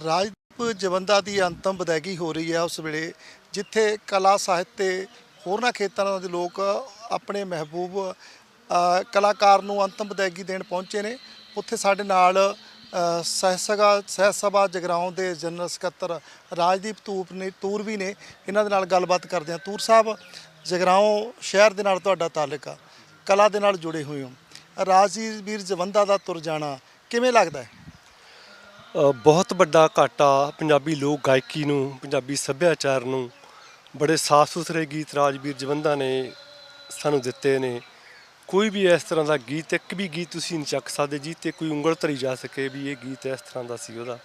ਰਾਜਦੀਪ ਜਵੰਦਾ ਦੀ ਅੰਤਮ ਵਿਦਾਇਗੀ ਹੋ ਰਹੀ ਹੈ ਉਸ ਵੇਲੇ ਜਿੱਥੇ ਕਲਾ ਸਾਹਿਤ ਤੇ ਹੋਰਨਾਂ ਖੇਤਰਾਂ ਦੇ ਲੋਕ ਆਪਣੇ ਮਹਿਬੂਬ ਕਲਾਕਾਰ ਨੂੰ ਅੰਤਮ ਵਿਦਾਇਗੀ ਦੇਣ ਪਹੁੰਚੇ ਨੇ। ਉੱਥੇ ਸਾਡੇ ਨਾਲ ਅ, ਸਹਿ ਸਭਾ ਸਹਿ ਸਭਾ ਜਗਰਾਉਂ ਦੇ ਜਨਰਲ ਸਕੱਤਰ ਰਾਜਦੀਪ ਤੂਪ ਨੇ ਤੂਰ ਵੀ ਨੇ। ਇਹਨਾਂ ਦੇ ਨਾਲ ਗੱਲਬਾਤ ਕਰਦੇ ਹਾਂ। ਤੂਰ ਸਾਹਿਬ ਜਗਰਾਉਂ ਸ਼ਹਿਰ ਦੇ ਨਾਲ ਤੁਹਾਡਾ ਤਾਲੁਕ ਆ। ਕਲਾ ਦੇ ਨਾਲ ਜੁੜੇ ਹੋਏ ਹੋ। ਰਾਜਦੀਪ ਵੀਰ ਜਵੰਦਾ ਦਾ ਤੁਰ ਜਾਣਾ ਕਿਵੇਂ ਲੱਗਦਾ ਹੈ? ਬਹੁਤ ਵੱਡਾ ਘਾਟਾ ਪੰਜਾਬੀ ਲੋਕ ਗਾਇਕੀ ਨੂੰ, ਪੰਜਾਬੀ ਸੱਭਿਆਚਾਰ ਨੂੰ ਬੜੇ ਸਾਫ਼ ਸੁਥਰੇ ਗੀਤ ਰਾਜਵੀਰ ਜਵੰਦਾ ਨੇ ਸਾਨੂੰ ਦਿੱਤੇ ਨੇ। ਕੋਈ ਵੀ ਇਸ ਤਰ੍ਹਾਂ ਦਾ ਗੀਤ, ਇੱਕ ਵੀ ਗੀਤ ਤੁਸੀਂ ਨਹੀਂ ਚੱਕ ਸਕਦੇ ਜੀ ਤੇ ਕੋਈ ਉਂਗਲ ਧਰੀ ਜਾ ਸਕੇ ਵੀ ਇਹ ਗੀਤ ਇਸ ਤਰ੍ਹਾਂ ਦਾ ਸੀ ਉਹਦਾ।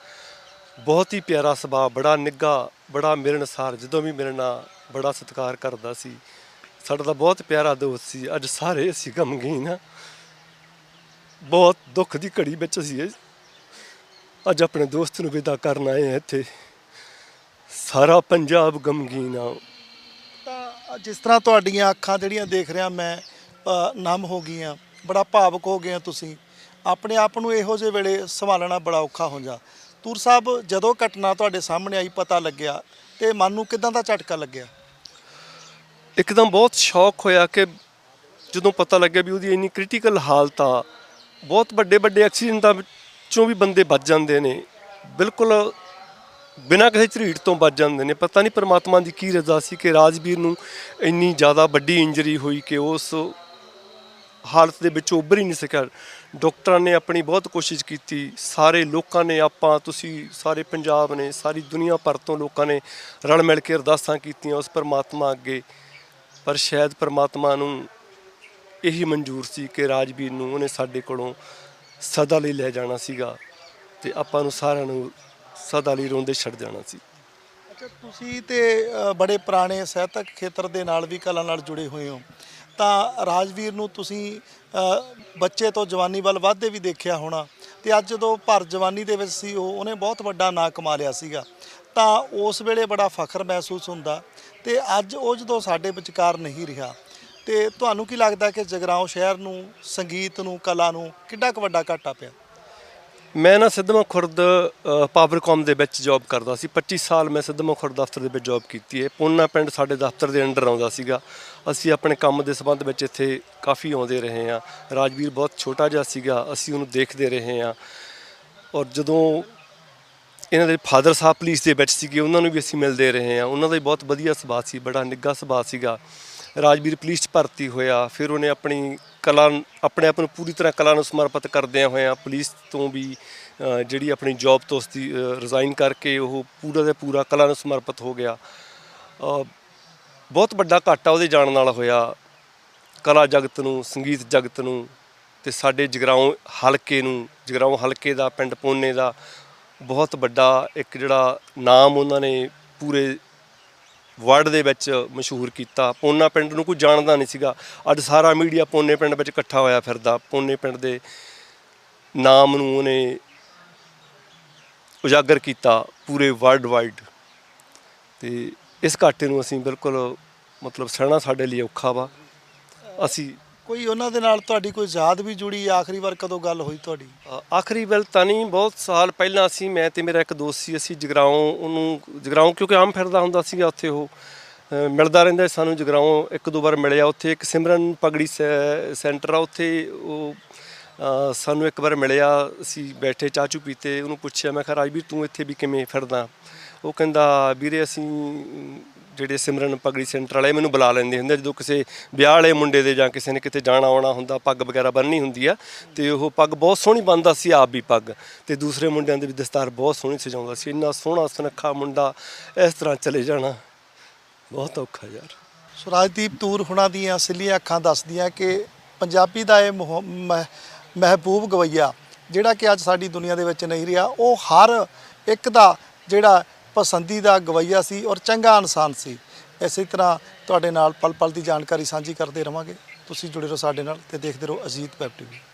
ਬਹੁਤ ਹੀ ਪਿਆਰਾ ਸੁਭਾਅ, ਬੜਾ ਨਿੱਘਾ, ਬੜਾ ਮਿਲਣਸਾਰ, ਜਦੋਂ ਵੀ ਮਿਲਣਾ ਬੜਾ ਸਤਿਕਾਰ ਕਰਦਾ ਸੀ। ਸਾਡਾ ਤਾਂ ਬਹੁਤ ਪਿਆਰਾ ਦੋਸਤ ਸੀ, ਅੱਜ ਸਾਰੇ ਅਸੀਂ ਗਮਗੀਨ ਹਾਂ ਬਹੁਤ ਦੁੱਖ ਦੀ ਘੜੀ ਵਿੱਚ ਸੀ ਅੱਜ ਆਪਣੇ ਦੋਸਤ ਨੂੰ ਵਿਦਾ ਕਰਨ ਆਏ ਹਾਂ ਇੱਥੇ। ਸਾਰਾ ਪੰਜਾਬ ਗਮਗੀਨ ਆ। ਤਾਂ ਜਿਸ ਤਰ੍ਹਾਂ ਤੁਹਾਡੀਆਂ ਅੱਖਾਂ ਜਿਹੜੀਆਂ ਦੇਖ ਰਿਹਾ ਮੈਂ ਅ, ਨਮ ਹੋ ਗਈਆਂ। ਬੜਾ ਭਾਵਕ ਹੋ ਗਏ ਤੁਸੀਂ। ਆਪਣੇ ਆਪ ਨੂੰ ਇਹੋ ਜਿਹੇ ਵੇਲੇ ਸੰਭਾਲਣਾ ਬੜਾ ਔਖਾ ਹੋ ਜਾ ਤੂਰ ਸਾਹਿਬ ਜਦੋਂ ਘਟਨਾ ਤੁਹਾਡੇ ਸਾਹਮਣੇ ਆਈ ਪਤਾ ਲੱਗਿਆ ਤੇ ਮਨ ਨੂੰ ਕਿਦਾਂ ਦਾ ਝਟਕਾ ਲੱਗਿਆ? ਇੱਕਦਮ ਬਹੁਤ ਸ਼ੌਕ ਹੋਇਆ ਕਿ ਜਦੋਂ ਪਤਾ ਲੱਗਿਆ ਵੀ ਉਹਦੀ ਇੰਨੀ ਕ੍ਰਿਟੀਕਲ ਹਾਲਤ ਆ ਬਹੁਤ ਵੱਡੇ ਵੱਡੇ ਐਕਸੀਡੈਂਟਾਂ ਵਿੱਚੋਂ ਵੀ ਬੰਦੇ ਬਚ ਜਾਂਦੇ ਨੇ। ਬਿਲਕੁਲ ਬਿਨਾਂ ਕਿਸੇ ਝਰੀਟ ਤੋਂ ਬਚ ਜਾਂਦੇ ਨੇ। ਪਤਾ ਨਹੀਂ ਪਰਮਾਤਮਾ ਦੀ ਕੀ ਰਜ਼ਾ ਸੀ ਕਿ ਰਾਜਵੀਰ ਨੂੰ ਇੰਨੀ ਜ਼ਿਆਦਾ ਵੱਡੀ ਇੰਜਰੀ ਹੋਈ ਕਿ ਉਸ ਹਾਲਤ ਦੇ ਵਿੱਚ ਉੱਭਰ ਹੀ ਨਹੀਂ ਸਕਿਆ। ਡਾਕਟਰਾਂ ਨੇ ਆਪਣੀ ਬਹੁਤ ਕੋਸ਼ਿਸ਼ ਕੀਤੀ। ਸਾਰੇ ਲੋਕਾਂ ਨੇ, ਆਪਾਂ, ਤੁਸੀਂ, ਸਾਰੇ ਪੰਜਾਬ ਨੇ, ਸਾਰੀ ਦੁਨੀਆ ਭਰ ਤੋਂ ਲੋਕਾਂ ਨੇ ਰਲ ਮਿਲ ਕੇ ਅਰਦਾਸਾਂ ਕੀਤੀਆਂ ਉਸ ਪਰਮਾਤਮਾ ਅੱਗੇ। ਪਰ ਸ਼ਾਇਦ ਪਰਮਾਤਮਾ ਨੂੰ ਇਹੀ ਮਨਜ਼ੂਰ ਸੀ ਕਿ ਰਾਜਵੀਰ ਨੂੰ ਉਹਨੇ ਸਾਡੇ ਕੋਲੋਂ ਸਦਾ ਲਈ ਲੈ ਜਾਣਾ ਸੀਗਾ ਤੇ ਆਪਾਂ ਨੂੰ ਸਾਰਿਆਂ ਨੂੰ ਸਦਾ ਲਈ ਰੋਂਦੇ ਛੱਡ ਜਾਣਾ ਸੀ। ਅੱਛਾ, ਤੁਸੀਂ ਤੇ ਬੜੇ ਪੁਰਾਣੇ ਸਾਹਿਤਕ ਖੇਤਰ ਦੇ ਨਾਲ ਵੀ ਕਲਾ ਨਾਲ ਜੁੜੇ ਹੋਏ ਹੋ। ਤਾਂ ਰਾਜਵੀਰ ਨੂੰ ਤੁਸੀਂ ਬੱਚੇ ਤੋਂ ਜਵਾਨੀ ਵੱਲ ਵੱਧਦੇ ਵੀ ਦੇਖਿਆ ਹੋਣਾ ਤੇ ਅੱਜ ਜਦੋਂ ਭਰ ਜਵਾਨੀ ਦੇ ਵਿੱਚ ਸੀ, ਉਹ, ਉਹਨੇ ਬਹੁਤ ਵੱਡਾ ਨਾਂ ਕਮਾ ਲਿਆ ਸੀਗਾ। ਤਾਂ ਉਸ ਵੇਲੇ ਬੜਾ ਫਖਰ ਮਹਿਸੂਸ ਹੁੰਦਾ ਤੇ ਅੱਜ ਉਹ ਜਦੋਂ ਸਾਡੇ ਵਿਚਕਾਰ ਨਹੀਂ ਰਿਹਾ ਤੇ ਤੁਹਾਨੂੰ ਕੀ ਲੱਗਦਾ ਕਿ ਜਗਰਾਉਂ ਸ਼ਹਿਰ ਨੂੰ, ਸੰਗੀਤ ਨੂੰ, ਕਲਾ ਨੂੰ ਕਿੱਡਾ ਕੁ ਵੱਡਾ ਘਾਟਾ ਪਿਆ? ਮੈਂ ਨਾ ਸਿੱਧਵਾਂ ਖੁਰਦ ਪਾਵਰਕਾਮ ਦੇ ਵਿੱਚ ਜੌਬ ਕਰਦਾ ਸੀ। 25 ਸਾਲ ਮੈਂ ਸਿੱਧਵਾਂ ਖੁਰਦ ਦਫ਼ਤਰ ਦੇ ਵਿੱਚ ਜੌਬ ਕੀਤੀ ਹੈ ਪੂਨਾ ਪਿੰਡ ਸਾਡੇ ਦਫ਼ਤਰ ਦੇ ਅੰਡਰ ਆਉਂਦਾ ਸੀਗਾ। ਅਸੀਂ ਆਪਣੇ ਕੰਮ ਦੇ ਸੰਬੰਧ ਵਿੱਚ ਇੱਥੇ ਕਾਫੀ ਆਉਂਦੇ ਰਹੇ ਹਾਂ। ਰਾਜਵੀਰ ਬਹੁਤ ਛੋਟਾ ਜਿਹਾ ਸੀਗਾ। ਅਸੀਂ ਉਹਨੂੰ ਦੇਖਦੇ ਰਹੇ ਹਾਂ। ਔਰ ਜਦੋਂ ਇਹਨਾਂ ਦੇ ਫਾਦਰ ਸਾਹਿਬ ਪੁਲਿਸ ਦੇ ਵਿੱਚ ਸੀਗੇ, ਉਹਨਾਂ ਨੂੰ ਵੀ ਅਸੀਂ ਮਿਲਦੇ ਰਹੇ ਹਾਂ। ਉਹਨਾਂ ਦਾ ਵੀ ਬਹੁਤ ਵਧੀਆ ਸੁਭਾਅ ਸੀ। ਬੜਾ ਨਿੱਘਾ ਸੁਭਾਅ ਸੀਗਾ। ਰਾਜਵੀਰ ਪੁਲਿਸ 'ਚ ਭਰਤੀ ਹੋਇਆ, ਫਿਰ ਉਹਨੇ ਆਪਣੀ ਕਲਾ ਆਪਣੇ ਆਪ ਨੂੰ ਪੂਰੀ ਤਰ੍ਹਾਂ ਕਲਾ ਨੂੰ ਸਮਰਪਿਤ ਕਰਦਿਆਂ ਹੋਇਆਂ ਪੁਲਿਸ ਤੋਂ ਵੀ ਜਿਹੜੀ ਆਪਣੀ ਜੌਬ ਤੋਂ ਉਸਦੀ ਰਿਜ਼ਾਈਨ ਕਰਕੇ ਉਹ ਪੂਰਾ ਦੇ ਪੂਰਾ ਕਲਾ ਨੂੰ ਸਮਰਪਿਤ ਹੋ ਗਿਆ। ਬਹੁਤ ਵੱਡਾ ਘਾਟਾ ਉਹਦੇ ਜਾਣ ਨਾਲ ਹੋਇਆ। ਕਲਾ ਜਗਤ ਨੂੰ, ਸੰਗੀਤ ਜਗਤ ਨੂੰ ਤੇ ਸਾਡੇ ਜਗਰਾਉਂ ਹਲਕੇ ਨੂੰ, ਜਗਰਾਉਂ ਹਲਕੇ ਦਾ, ਪਿੰਡ ਪੋਨੇ ਦਾ ਬਹੁਤ ਵੱਡਾ ਇੱਕ ਜਿਹੜਾ ਨਾਮ ਉਹਨਾਂ ਨੇ ਪੂਰੇ ਵਰਲਡ ਦੇ ਵਿੱਚ ਮਸ਼ਹੂਰ ਕੀਤਾ। ਪੋਨਾ ਪਿੰਡ ਨੂੰ ਕੋਈ ਜਾਣਦਾ ਨਹੀਂ ਸੀਗਾ। ਅੱਜ ਸਾਰਾ ਮੀਡੀਆ ਪੋਨੇ ਪਿੰਡ ਵਿੱਚ ਇਕੱਠਾ ਹੋਇਆ ਫਿਰਦਾ। ਪੋਨੇ ਪਿੰਡ ਦੇ ਨਾਮ ਨੂੰ ਉਹਨੇ ਉਜਾਗਰ ਕੀਤਾ ਪੂਰੇ ਵਰਲਡ ਵਾਈਡ। ਤੇ ਇਸ ਘਾਟੇ ਨੂੰ ਅਸੀਂ ਬਿਲਕੁਲ ਮਤਲਬ ਸਹਿਣਾ ਸਾਡੇ ਲਈ ਔਖਾ ਵਾ। ਅਸੀਂ ਕੋਈ ਉਹਨਾਂ ਦੇ ਨਾਲ ਤੁਹਾਡੀ ਕੋਈ ਯਾਦ ਵੀ ਜੁੜੀ, ਆਖਰੀ ਵਾਰ ਕਦੋਂ ਗੱਲ ਹੋਈ ਤੁਹਾਡੀ? ਆਖਰੀ ਵੱਲ ਤਾਂ ਨਹੀਂ, ਬਹੁਤ ਸਾਲ ਪਹਿਲਾਂ ਅਸੀਂ ਮੈਂ ਤੇ ਮੇਰਾ ਇੱਕ ਦੋਸਤ ਸੀ, ਅਸੀਂ ਜਗਰਾਉਂ, ਉਹਨੂੰ ਜਗਰਾਉਂ ਕਿਉਂਕਿ ਆਮ ਫਿਰਦਾ ਹੁੰਦਾ ਸੀਗਾ ਉੱਥੇ ਉਹ। ਮਿਲਦਾ ਰਹਿੰਦਾ ਸਾਨੂੰ ਜਗਰਾਉਂ, ਇੱਕ ਦੋ ਵਾਰ ਮਿਲਿਆ ਉੱਥੇ, ਇੱਕ ਸਿਮਰਨ ਪਗੜੀ ਸੈ- ਸੈਂਟਰ ਆ ਉੱਥੇ, ਉਹ ਸਾਨੂੰ ਇੱਕ ਵਾਰ ਮਿਲਿਆ, ਅਸੀਂ ਬੈਠੇ ਚਾਚੂ ਪੀਤੇ, ਉਹਨੂੰ ਪੁੱਛਿਆ, ਮੈਂ ਕਿਹਾ ਰਾਜਵੀਰ ਤੂੰ ਇੱਥੇ ਵੀ ਕਿਵੇਂ ਫਿਰਦਾ? ਉਹ ਕਹਿੰਦਾ, ਵੀਰੇ ਅਸੀਂ ਜਿਹੜੇ ਸਿਮਰਨ ਪਗੜੀ ਸੈਂਟਰ ਵਾਲੇ ਮੈਨੂੰ ਬੁਲਾ ਲੈਂਦੇ ਹੁੰਦੇ ਜਦੋਂ ਕਿਸੇ ਵਿਆਹ ਵਾਲੇ ਮੁੰਡੇ ਦੇ ਜਾਂ ਕਿਸੇ ਨੇ ਕਿਤੇ ਜਾਣਾ ਆਉਣਾ ਹੁੰਦਾ, ਪੱਗ ਵਗੈਰਾ ਬੰਨ੍ਹਣੀ ਹੁੰਦੀ ਆ, ਤੇ ਉਹ ਪੱਗ ਬਹੁਤ ਸੋਹਣੀ ਬੰਨਦਾ ਸੀ ਆਪ ਵੀ ਪੱਗ। ਤੇ ਦੂਸਰੇ ਮੁੰਡਿਆਂ ਦੇ ਵੀ ਦਸਤਾਰ ਬਹੁਤ ਸੋਹਣੀ ਸਜਾਉਂਦਾ ਸੀ। ਇੰਨਾ ਸੋਹਣਾ ਸੁਨੱਖਾ ਮੁੰਡਾ ਇਸ ਤਰ੍ਹਾਂ ਚਲੇ ਜਾਣਾ ਬਹੁਤ ਔਖਾ ਯਾਰ। ਸੋ ਰਾਜਦੀਪ ਤੂਰ ਹੁਣਾਂ ਦੀਆਂ ਸਿੱਲੀਆਂ ਅੱਖਾਂ ਦੱਸਦੀਆਂ ਕਿ ਪੰਜਾਬੀ ਦਾ ਇਹ ਮੁਹ- ਮਹ- ਮਹਿਬੂਬ ਗਵਈਆ, ਜਿਹੜਾ ਕਿ ਅੱਜ ਸਾਡੀ ਦੁਨੀਆ ਦੇ ਵਿੱਚ ਨਹੀਂ ਰਿਹਾ, ਉਹ ਹਰ ਇੱਕ ਦਾ ਜਿਹੜਾ ਪਸੰਦੀਦਾ ਗਵਈਆ ਸੀ ਔਰ ਚੰਗਾ ਇਨਸਾਨ ਸੀ। ਇਸੇ ਤਰ੍ਹਾਂ ਤੁਹਾਡੇ ਨਾਲ ਪਲ ਪਲ ਦੀ ਜਾਣਕਾਰੀ ਸਾਂਝੀ ਕਰਦੇ ਰਵਾਂਗੇ। ਤੁਸੀਂ ਜੁੜੇ ਰਹੋ ਸਾਡੇ ਨਾਲ ਤੇ ਦੇਖਦੇ ਰਹੋ ਅਜੀਤ ਵੈਬ ਟੀਵੀ।